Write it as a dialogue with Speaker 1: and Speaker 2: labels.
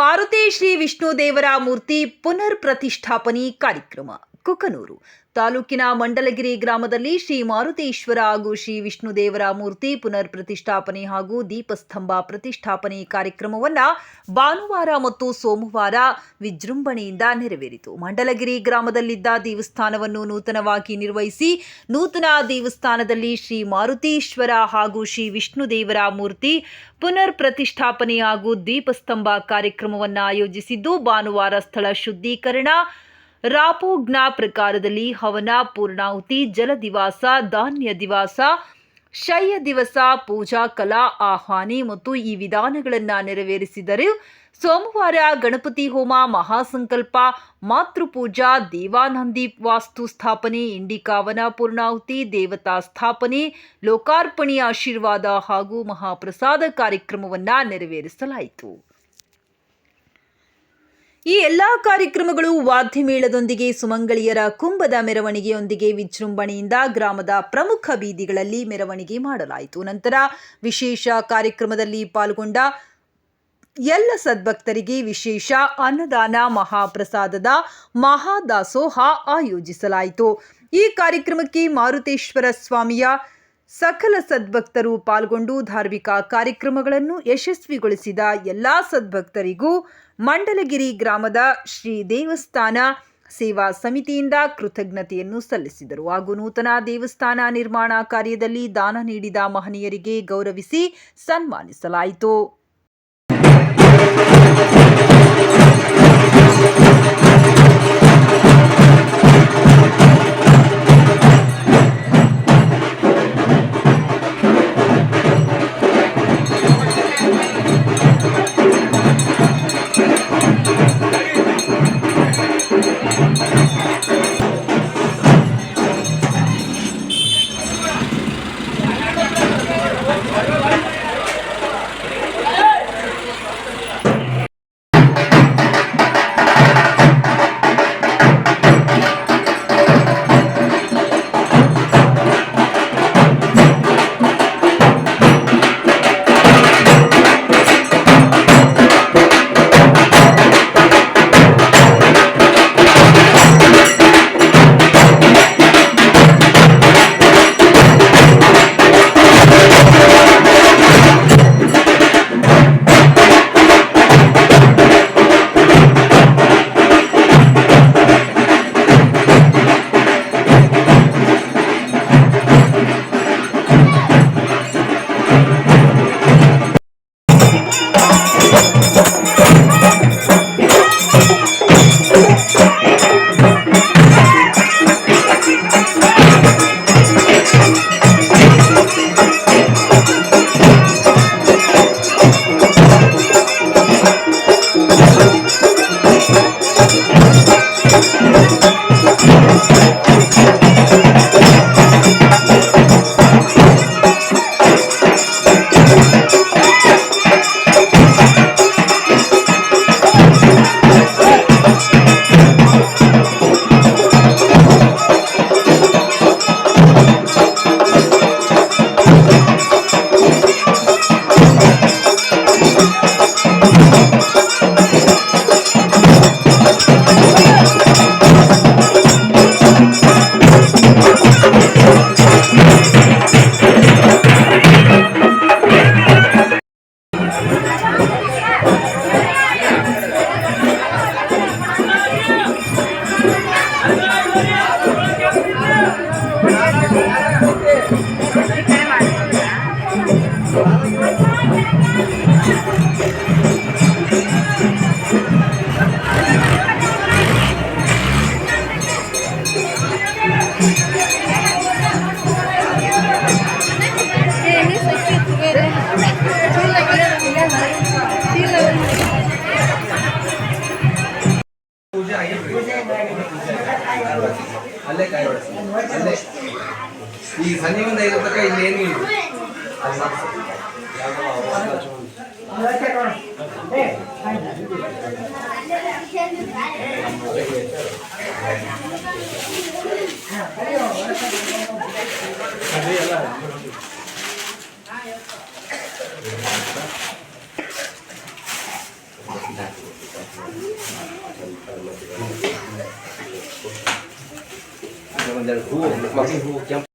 Speaker 1: ಮಾರುತಿ ಶ್ರೀ ವಿಷ್ಣು ದೇವರ ಮೂರ್ತಿ ಪುನರ್ ಪ್ರತಿಷ್ಠಾಪನೆ ಕಾರ್ಯಕ್ರಮ ಕುಕನೂರು. ತಾಲೂಕಿನ ಮಂಡಲಗಿರಿ ಗ್ರಾಮದಲ್ಲಿ ಶ್ರೀ ಮಾರುತೇಶ್ವರ ಹಾಗೂ ಶ್ರೀ ವಿಷ್ಣು ದೇವರ ಮೂರ್ತಿ ಪುನರ್ ಪ್ರತಿಷ್ಠಾಪನೆ ಹಾಗೂ ದೀಪಸ್ತಂಭ ಪ್ರತಿಷ್ಠಾಪನೆ ಕಾರ್ಯಕ್ರಮವನ್ನು ಭಾನುವಾರ ಮತ್ತು ಸೋಮವಾರ ವಿಜೃಂಭಣೆಯಿಂದ ನೆರವೇರಿತು. ಮಂಡಲಗಿರಿ ಗ್ರಾಮದಲ್ಲಿದ್ದ ದೇವಸ್ಥಾನವನ್ನು ನೂತನವಾಗಿ ನಿರ್ವಹಿಸಿ ನೂತನ ದೇವಸ್ಥಾನದಲ್ಲಿ ಶ್ರೀ ಮಾರುತೀಶ್ವರ ಹಾಗೂ ಶ್ರೀ ವಿಷ್ಣು ದೇವರ ಮೂರ್ತಿ ಪುನರ್ ಪ್ರತಿಷ್ಠಾಪನೆ ಹಾಗೂ ದೀಪಸ್ತಂಭ ಕಾರ್ಯಕ್ರಮವನ್ನು ಆಯೋಜಿಸಿದ್ದು ಭಾನುವಾರ ಸ್ಥಳ ಶುದ್ಧೀಕರಣ ರಾಪೋಗ್ನ ಪ್ರಕಾರದಲ್ಲಿ ಹವನ ಪೂರ್ಣಾಹುತಿ ಜಲ ದಿವಾಸ, ಧಾನ್ಯ ದಿವಾಸ, ಶಯ್ಯ ದಿವಸ, ಪೂಜಾ, ಕಲಾ, ಆಹ್ವಾನಿ ಮತ್ತು ಈ ವಿಧಾನಗಳನ್ನು ನೆರವೇರಿಸಿದರು. ಸೋಮವಾರ ಗಣಪತಿ ಹೋಮ, ಮಹಾಸಂಕಲ್ಪ ಮಾತೃಪೂಜಾ ದೇವಾನಂದಿ ವಾಸ್ತು ಸ್ಥಾಪನೆ, ಇಂಡಿಕಾವನ ಪೂರ್ಣಾಹುತಿ ದೇವತಾ ಸ್ಥಾಪನೆ, ಲೋಕಾರ್ಪಣೆಯ ಆಶೀರ್ವಾದ ಹಾಗೂ ಮಹಾಪ್ರಸಾದ ಕಾರ್ಯಕ್ರಮವನ್ನು ನೆರವೇರಿಸಲಾಯಿತು. ಈ ಎಲ್ಲಾ ಕಾರ್ಯಕ್ರಮಗಳು ವಾದ್ಯಮೇಳದೊಂದಿಗೆ ಸುಮಂಗಳಿಯರ ಕುಂಭದ ಮೆರವಣಿಗೆಯೊಂದಿಗೆ ವಿಜೃಂಭಣೆಯಿಂದ ಗ್ರಾಮದ ಪ್ರಮುಖ ಬೀದಿಗಳಲ್ಲಿ ಮೆರವಣಿಗೆ ಮಾಡಲಾಯಿತು. ನಂತರ ವಿಶೇಷ ಕಾರ್ಯಕ್ರಮದಲ್ಲಿ ಪಾಲ್ಗೊಂಡ ಎಲ್ಲ ಸದ್ಭಕ್ತರಿಗೆ ವಿಶೇಷ ಅನ್ನದಾನ ಮಹಾಪ್ರಸಾದದ ಮಹಾದಾಸೋಹ ಆಯೋಜಿಸಲಾಯಿತು. ಈ ಕಾರ್ಯಕ್ರಮಕ್ಕೆ ಮಾರುತೇಶ್ವರ ಸ್ವಾಮಿಯ ಸಕಲ ಸದ್ಭಕ್ತರು ಪಾಲ್ಗೊಂಡು ಧಾರ್ಮಿಕ ಕಾರ್ಯಕ್ರಮಗಳನ್ನು ಯಶಸ್ವಿಗೊಳಿಸಿದ ಎಲ್ಲ ಸದ್ಭಕ್ತರಿಗೂ ಮಂಡಲಗಿರಿ ಗ್ರಾಮದ ಶ್ರೀ ದೇವಸ್ಥಾನ ಸೇವಾ ಸಮಿತಿಯಿಂದ ಕೃತಜ್ಞತೆಯನ್ನು ಸಲ್ಲಿಸಿದರು. ಹಾಗೂ ನೂತನ ದೇವಸ್ಥಾನ ನಿರ್ಮಾಣ ಕಾರ್ಯದಲ್ಲಿ ದಾನ ನೀಡಿದ ಮಹನೀಯರಿಗೆ ಗೌರವಿಸಿ ಸನ್ಮಾನಿಸಲಾಯಿತು.
Speaker 2: ಅಲ್ಲೇ ಕಾಯಿ ಹೊಡೆಸ್ತೀನಿ ಅಲ್ಲೇ ಈಗ ಸಂಜೆ ಒಂದು ಐದು ತನಕ ಇಲ್ಲಿ ಏನು ಇಲ್ಲ ಅದೇ ಎಲ್ಲ mulher rua, mas rua que é